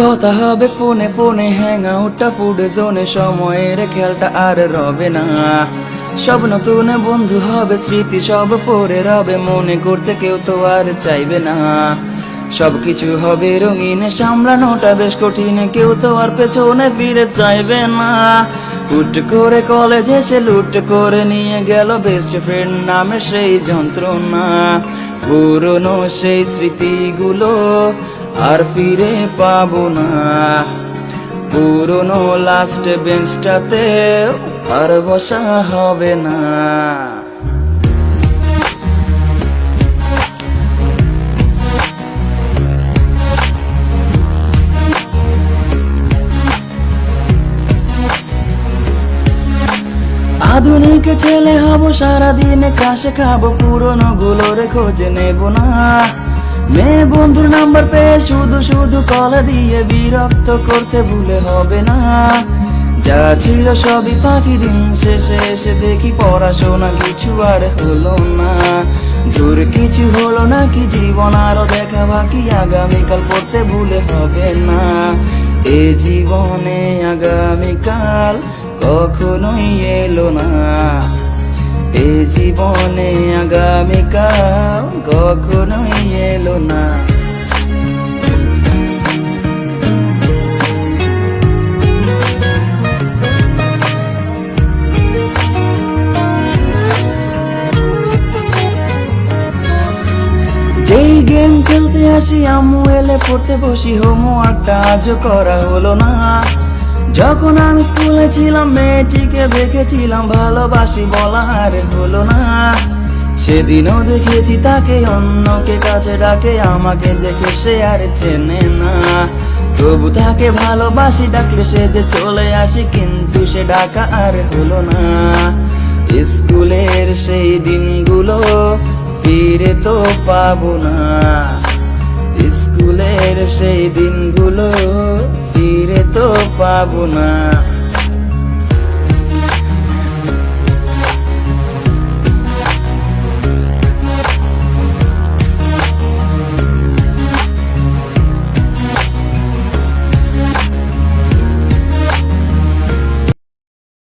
কথা হবে, ফোনে ফোনে হ্যাং আউটটা ফুড জোনে সময়ের খেলটা আর রবে না। সব নতুন বন্ধু হবে, স্মৃতি সব পরে রবে, মনে করতে কেউ তো আর চাইবে না। সবকিছু হবে রঙিন, সামলানোটা বেশ কঠিন, কেউ তো আর পেছনে ফিরে চাইবে না। হুট করে কলেজ এসে লুট করে নিয়ে গেল বেস্ট ফ্রেন্ড নামে সেই যন্ত্রণা। পুরনো সেই স্মৃতিগুলো আর ফিরে পাবো না। পুরনো লাস্ট বেঞ্চটাতে আর বসা হবে না। আধুনিক ছেলে হব, সারাদিন কাশে খাব পুরনো গুলোর খোঁজে নেব না। মেয়ে বন্ধুর নাম্বার পেয়ে শুধু শুধু কল দিয়ে বিরক্ত করতে ভুলে হবে না। যা ছিল সবই ফাঁকি দিন শেষে এসে দেখি পড়াশোনা কিছু আর হলো না। দূর কিছু হলো না কি জীবন আরও দেখা বাকি আগামীকাল পড়তে ভুলে হবে না। এ জীবনে আগামীকাল কখনোই এলো না। জীবনে আগামীকাল কখনোই এলো না। যেই গেম খেলতে আসি, আম্মু এলে পড়তে বসি। হোমওয়ার্কটা আজও করা হলো না। যখন আমি স্কুলে ছিলাম, মেয়েটিকে দেখেছিলাম, ভালোবাসি বলা আর হলো না। সেদিনও দেখেছি তাকে, অন্যকে কাছে ডাকে, আমাকে দেখে সে আর চেনে না। তবু তাকে ভালোবাসি, ডাকলে সে যে চলে আসি, কিন্তু সে ডাকা আর হলো না। স্কুলের সেই দিনগুলো ফিরে তো পাবো না। স্কুলের সেই দিনগুলো পাবো না।